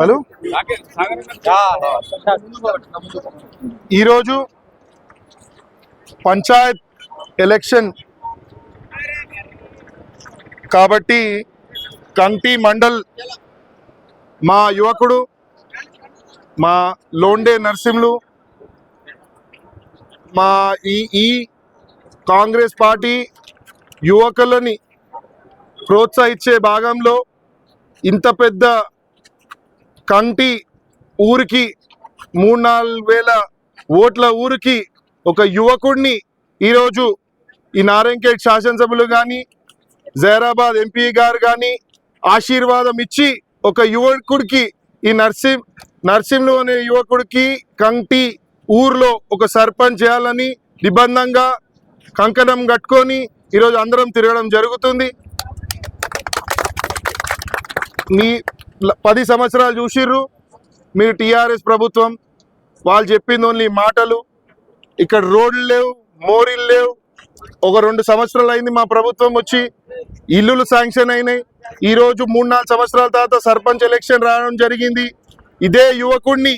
Hello? ఈరోజు Panchayat election. కాబట్టి కంటి మండల్ మా యువకుడు మా లోండే నర్సింహులు మా ఈ ఈ కాంగ్రెస్ పార్టీ యువకులని ప్రోత్సహించే భాగంలో ఇంత పెద్ద కంటి ఊరికి మూడు నాలుగు వేల ఓట్ల ఊరికి ఒక యువకుడిని ఈరోజు ఈ నారాయణఖేడ్ శాసనసభ్యులు కానీ జైరాబాద్ ఎంపీ గారు కానీ ఆశీర్వాదం ఇచ్చి ఒక యువకుడికి ఈ నర్సిం నర్సింహులు అనే యువకుడికి కంటి ఊర్లో ఒక సర్పంచ్ చేయాలని నిబంధంగా కంకణం కట్టుకొని ఈరోజు అందరం తిరగడం జరుగుతుంది. మీ పది సంవత్సరాలు చూసిర్రు. మీరు టీఆర్ఎస్ ప్రభుత్వం వాళ్ళు చెప్పింది ఓన్లీ మాటలు. ఇక్కడ రోడ్లు లేవు మోరీలు లేవు. ఒక రెండు సంవత్సరాలు అయింది మా ప్రభుత్వం వచ్చి ఇల్లులు శాంక్షన్ అయినాయి. ఈరోజు మూడు నాలుగు సంవత్సరాల తర్వాత సర్పంచ్ ఎలక్షన్ రావడం జరిగింది. ఇదే యువకుడిని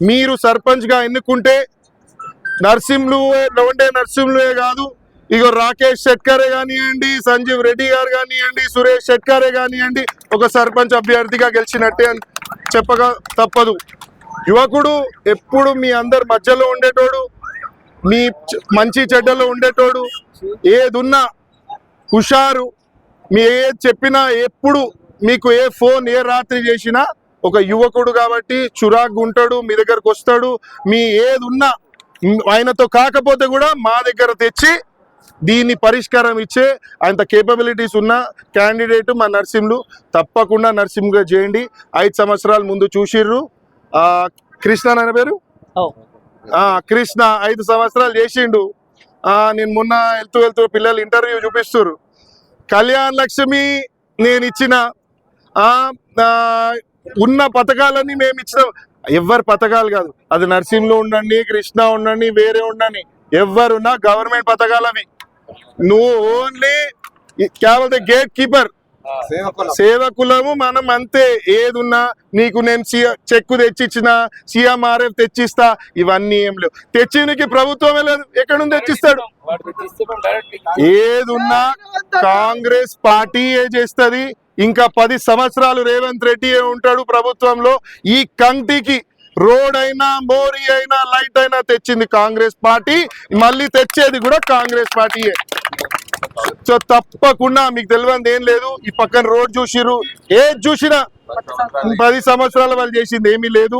మీరు సర్పంచ్గా ఎన్నుకుంటే నర్సింహులు లవండే నర్సింహులే కాదు. ఇగో రాకేష్ షెట్కరే కానివ్వండి సంజీవ్ రెడ్డి గారు కానివ్వండి సురేష్ షెట్కరే కానివ్వండి ఒక సర్పంచ్ అభ్యర్థిగా గెలిచినట్టే అని చెప్పగా తప్పదు. యువకుడు ఎప్పుడు మీ అందరి మధ్యలో ఉండేటోడు మీ మంచి చెడ్డలో ఉండేటోడు ఏదున్నా హుషారు మీ ఏది చెప్పినా ఎప్పుడు మీకు ఏ ఫోన్ ఏ రాత్రి చేసినా ఒక యువకుడు కాబట్టి చురాకు ఉంటాడు మీ దగ్గరకు వస్తాడు. మీ ఏది ఆయనతో కాకపోతే కూడా మా దగ్గర తెచ్చి దీన్ని పరిష్కారం ఇచ్చే అంత కేపబిలిటీస్ ఉన్న క్యాండిడేట్ మా నర్సింహులు తప్పకుండా నర్సింహ్గా చేయండి. ఐదు సంవత్సరాల ముందు చూసిర్రు. కృష్ణ అనే పేరు? కృష్ణ ఐదు సంవత్సరాలు చేసిండు. నేను మొన్న వెళ్తూ వెళ్తూ పిల్లలు ఇంటర్వ్యూ చూపిస్తారు కళ్యాణ్ లక్ష్మి నేను ఇచ్చిన ఉన్న పథకాలన్నీ మేము ఇచ్చిన. ఎవరి పథకాలు కాదు. అది నర్సింహ్లో ఉండండి కృష్ణ ఉండండి వేరే ఉండండి. ఎవరున్నా గవర్నమెంట్ పథకాలు అవి నువ్వు ఓన్లీ కేవలం గేట్ కీపర్. సేవకులము మనం అంతే. ఏదున్నా నీకు నేను సీఎం చెక్కు తెచ్చిచ్చిన సీఎంఆర్ఎఫ్ తెచ్చిస్తా ఇవన్నీ ఏం లేవు. తెచ్చినకి ప్రభుత్వమే లేదు. ఎక్కడ నుంచి తెచ్చిస్తాడు? ఏదున్నా కాంగ్రెస్ పార్టీ చేస్తుంది. ఇంకా పది సంవత్సరాలు రేవంత్ రెడ్డి ఉంటాడు ప్రభుత్వంలో. ఈ కంటికి రోడ్ అయినా మోరీ అయినా లైట్ అయినా తెచ్చింది కాంగ్రెస్ పార్టీ. మళ్ళీ తెచ్చేది కూడా కాంగ్రెస్ పార్టీయే. సో తప్పకుండా మీకు తెలియదు ఏం లేదు. ఈ పక్కన రోడ్ చూసిర్రు. ఏది చూసినా పది సంవత్సరాల వాళ్ళు చేసింది ఏమీ లేదు.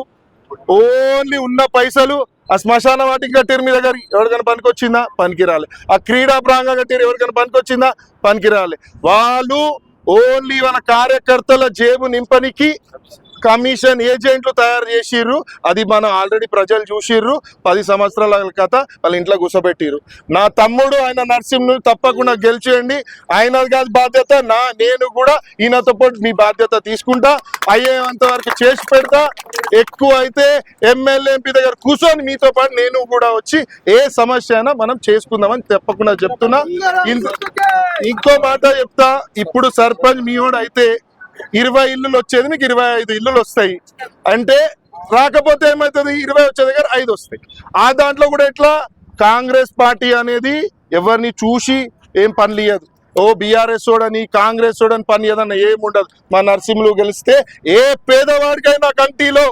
ఓన్లీ ఉన్న పైసలు ఆ శ్మశాన వాటికి కట్టారు మీ దగ్గర ఎవరికైనా పనికొచ్చిందా? పనికి రాలే ఆ క్రీడా ప్రాంగం కట్టారు ఎవరికైనా పనికొచ్చిందా? పనికి రాలే వాళ్ళు ఓన్లీ వాళ్ళ కార్యకర్తల జేబు నింపనికి కమిషన్ ఏజెంట్లు తయారు చేసిర్రు. అది మనం ఆల్రెడీ ప్రజలు చూసిర్రు. పది సంవత్సరాల కథ వాళ్ళ ఇంట్లో కూర్చోబెట్టిర్రు. నా తమ్ముడు ఆయన నరసింహను తప్పకుండా గెలిచేయండి. ఆయన కాదు బాధ్యత నా నేను కూడా ఈయనతో పాటు మీ బాధ్యత తీసుకుంటా. అయ్యేంత వరకు చేసి పెడతా. ఎక్కువ అయితే ఎమ్మెల్యే ఎంపీ దగ్గర కూర్చొని మీతో పాటు నేను కూడా వచ్చి ఏ సమస్య అయినా మనం చేసుకుందామని తప్పకుండా చెప్తున్నా. ఇంకో- మాట చెప్తా. ఇప్పుడు సర్పంచ్ మీవాడు అయితే ఇరవై ఇల్లులు వచ్చేది మీకు ఇరవై ఐదు ఇల్లులు వస్తాయి. అంటే రాకపోతే ఏమవుతుంది ఇరవై వచ్చే దగ్గర ఐదు వస్తాయి. ఆ దాంట్లో కూడా ఎట్లా? కాంగ్రెస్ పార్టీ అనేది ఎవరిని చూసి ఏం పనులు ఇయ్యదు ఓ బీఆర్ఎస్ చూడని కాంగ్రెస్ చూడని పని ఏదన్నా ఏం ఉండదు. మా నర్సింహులు గెలిస్తే ఏ పేదవాడికైనా కంటిలో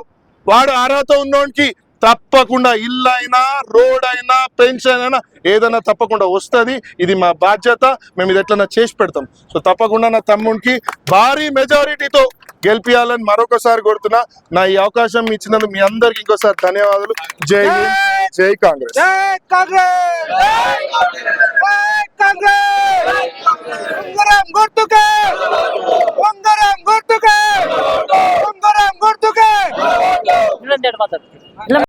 వాడు అర్హత ఉన్నోనికి తప్పకుండా ఇల్లు అయినా రోడ్ అయినా పెన్షన్ అయినా ఏదైనా తప్పకుండా వస్తుంది. ఇది మా బాధ్యత. మేము ఇది ఎట్లన్నా చేసి పెడతాం. సో తప్పకుండా నా తమ్ముడికి భారీ మెజారిటీతో గెలిపియాలని మరొకసారి కొడుతున్నా నా ఈ అవకాశం ఇచ్చినందుకు మీ అందరికి ఇంకోసారి ధన్యవాదాలు. జై జై కాంగ్రెస్. కాంగ్రెస్!